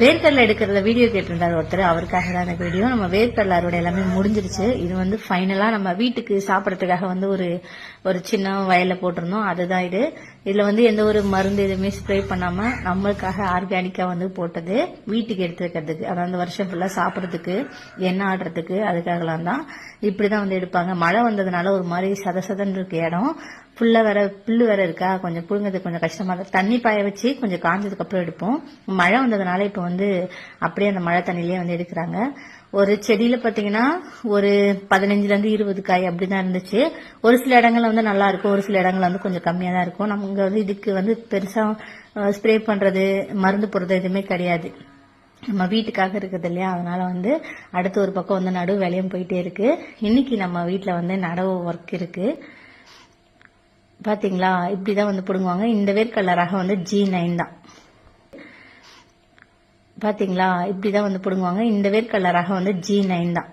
வேர்க்கடலை எடுக்கிறத வீடியோ கேட்டிருந்தார் ஒருத்தர். அவருக்காக தான் அந்த வீடியோ நம்ம வேர்க்கடலை அறுவடை எல்லாமே முடிஞ்சிருச்சு. இது வந்து ஃபைனலா நம்ம வீட்டுக்கு சாப்பிட்றதுக்காக வந்து ஒரு ஒரு சின்ன வயலில் போட்டிருந்தோம். அதுதான் இது. இதுல வந்து எந்த ஒரு மருந்து எதுவுமே ஸ்ப்ரே பண்ணாம நம்மளுக்காக ஆர்கானிக்கா வந்து போட்டது. வீட்டுக்கு எடுத்து வைக்கிறதுக்கு. அதாவது வருஷம் ஃபுல்லா சாப்பிட்றதுக்கு எண்ணெய் ஆடுறதுக்கு அதுக்காகலாம் தான். இப்படிதான் வந்து எடுப்பாங்க. மழை வந்ததுனால ஒரு மாதிரி சதசதன்னு இருக்க இடம். புல்ல வேற புல்லு வேற இருக்கா? கொஞ்சம் புழுங்கிறதுக்கு கொஞ்சம் கஷ்டமா இருக்கும் தண்ணி பாய வச்சு கொஞ்சம் காஞ்சதுக்கு அப்புறம் எடுப்போம். மழை வந்ததுனால இப்போ வந்து அப்படியே அந்த மழை தண்ணியிலே வந்து எடுக்கிறாங்க. ஒரு செடியில பாத்தீங்கன்னா ஒரு பதினஞ்சுல இருந்து இருபது காய் அப்படிதான் இருந்துச்சு. ஒரு சில இடங்கள்ல வந்து நல்லா இருக்கும். ஒரு சில இடங்கள்ல வந்து கொஞ்சம் கம்மியா தான் இருக்கும். நம்ம வந்து இதுக்கு வந்து பெருசா ஸ்ப்ரே பண்றது மருந்து போடுறது எதுவுமே கிடையாது. நம்ம வீட்டுக்காக இருக்குது இல்லையா? அதனால வந்து அடுத்து ஒரு பக்கம் வந்து நடுவு வேலையும் போயிட்டே இருக்கு. இன்னைக்கு நம்ம வீட்டில் வந்து நடவு ஒர்க் இருக்கு. பாத்தீங்களா? இப்படிதான் வந்து பிடுங்குவாங்க. இந்த வேர் ரகம் வந்து ஜி நைன் தான். பாத்தீங்களா? இப்படிதான் வந்து பிடுங்குவாங்க. இந்த வேர்க்கடலை ரகம் வந்து ஜி நைன் தான்.